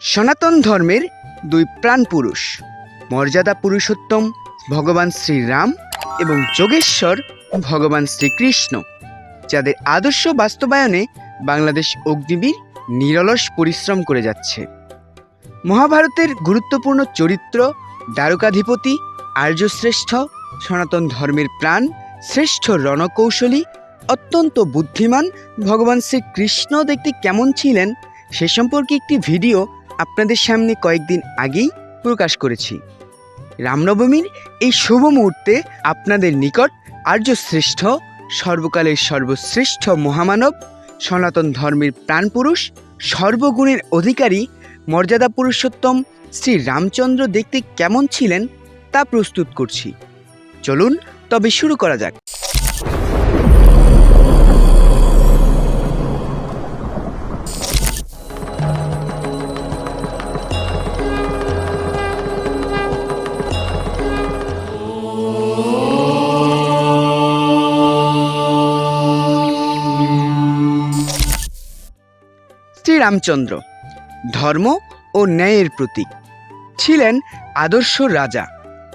সনাতন ধর্মের দুই প্রাণ পুরুষ, মর্যাদা পুরুষোত্তম ভগবান শ্রীরাম এবং যোগেশ্বর ভগবান শ্রীকৃষ্ণ, যাদের আদর্শ বাস্তবায়নে বাংলাদেশ অগ্নিবীর নিরলস পরিশ্রম করে যাচ্ছে। মহাভারতের গুরুত্বপূর্ণ চরিত্র দ্বারকাধিপতি, আর্যশ্রেষ্ঠ সনাতন ধর্মের প্রাণ, শ্রেষ্ঠ রণকৌশলী, অত্যন্ত বুদ্ধিমান ভগবান শ্রীকৃষ্ণ দেখতে কেমন ছিলেন, সে সম্পর্কে একটি ভিডিও আপনাদের সামনে কয়েকদিন আগেই প্রকাশ করেছি। রামনবমীর এই শুভ মুহূর্তে আপনাদের নিকট আর্যশ্রেষ্ঠ সর্বকালের সর্বশ্রেষ্ঠ মহামানব, সনাতন ধর্মের প্রাণপুরুষ, সর্বগুণের অধিকারী, মর্যাদা পুরুষোত্তম শ্রী রামচন্দ্র দেখতে কেমন ছিলেন তা প্রস্তুত করছি। চলুন, তবে শুরু করা যাক। শ্রীরামচন্দ্র, ধর্ম ও ন্যায়ের প্রতীক। ছিলেন আদর্শ রাজা,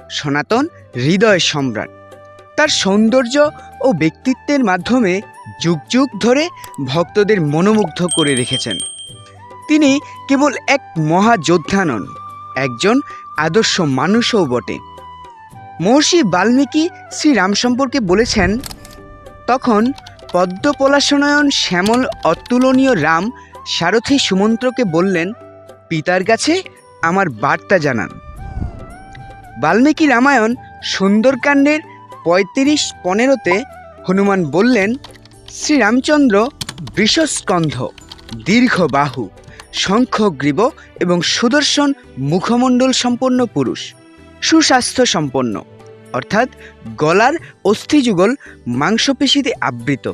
সনাতন হৃদয় সম্রাট। তার সৌন্দর্য ও ব্যক্তিত্বের মাধ্যমে যুগ যুগ ধরে ভক্তদের মনোমুগ্ধ করে রেখেছেন। তিনি কেবল এক মহাযোদ্ধা নন, একজন আদর্শ মানুষও বটে। মহর্ষি বাল্মীকি শ্রীরাম সম্পর্কে বলেছেন, তখন পদ্মপলাশনয়ন শ্যামল অতুলনীয় রাম সারথী সুমন্ত্রকে বললেন, পিতার কাছে আমার বার্তা জানান। বাল্মীকি রামায়ণ সুন্দরকাণ্ডের পঁয়ত্রিশ পনেরোতে হনুমান বললেন, শ্রীরামচন্দ্র বৃষস্কন্ধ, দীর্ঘ বাহু শঙ্খগ্রীব এবং সুদর্শন মুখমণ্ডল সম্পন্ন পুরুষ, সুস্বাস্থ্য সম্পন্ন, অর্থাৎ গলার অস্থিযুগল মাংসপেশিতে আবৃত,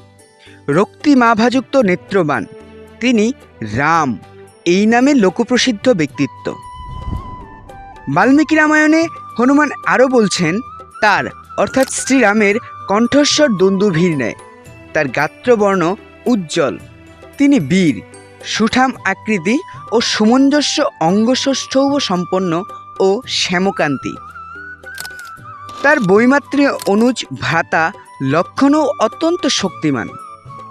রক্তিমাভাযুক্ত নেত্রবান তিনি রাম, এই নামে লোকপ্রসিদ্ধ ব্যক্তিত্ব। বাল্মীকি রামায়ণে হনুমান আরও বলছেন, তার, অর্থাৎ শ্রীরামের কণ্ঠস্বর দন্দুভীর নেয়। তার গাত্রবর্ণ উজ্জ্বল। তিনি বীর, সুঠাম আকৃতি ও সুমঞ্জস্য অঙ্গসৌষ্ঠব সম্পন্ন ও শ্যামকান্তি। তার বৈমাত্রীয় অনুজ ভ্রাতা লক্ষণও অত্যন্ত শক্তিমান।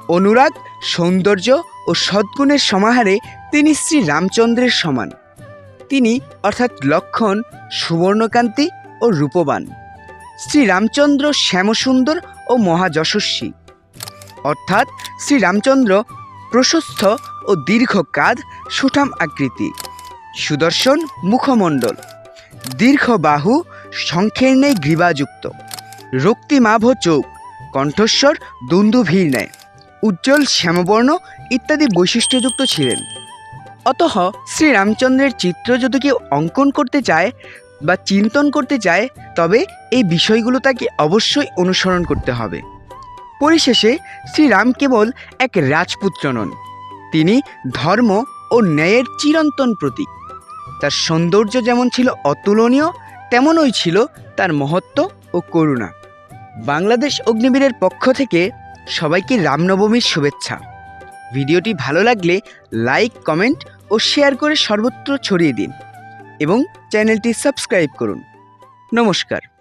অনুরাগ, সৌন্দর্য ও সদ্গুণের সমাহারে তিনি শ্রী রামচন্দ্রের সমান। তিনি অর্থাৎ লক্ষণ, সুবর্ণকান্তি ও রূপবান। শ্রী রামচন্দ্র শ্যামসুন্দর ও মহাযশস্বী। অর্থাৎ শ্রী রামচন্দ্র প্রশস্ত ও দীর্ঘ কাঁধ সুঠাম আকৃতি। সুদর্শন মুখমণ্ডল। দীর্ঘ বাহু শঙ্খের ন্যায় গ্রীবাযুক্ত। রক্তিমাভ চোখ। কণ্ঠস্বর দুন্দুভীর ন্যায় উজ্জ্বল শ্যামবর্ণ ইত্যাদি বৈশিষ্ট্যযুক্ত ছিলেন। অতহ শ্রীরামচন্দ্রের চিত্র যদি কেউ অঙ্কন করতে চায় বা চিন্তন করতে চায়, তবে এই বিষয়গুলো তাকে অবশ্যই অনুসরণ করতে হবে। পরিশেষে শ্রীরাম কেবল এক রাজপুত্র নন, তিনি ধর্ম ও ন্যায়ের চিরন্তন প্রতীক। তার সৌন্দর্য যেমন ছিল অতুলনীয়, তেমনই ছিল তার মহত্ব ও করুণা। বাংলাদেশ অগ্নিবীরের পক্ষ থেকে সবাইকে রামনবমীর শুভেচ্ছা। ভিডিওটি ভালো লাগলে লাইক, কমেন্ট ও শেয়ার করে সর্বত্র ছড়িয়ে দিন এবং চ্যানেলটি সাবস্ক্রাইব করুন। নমস্কার।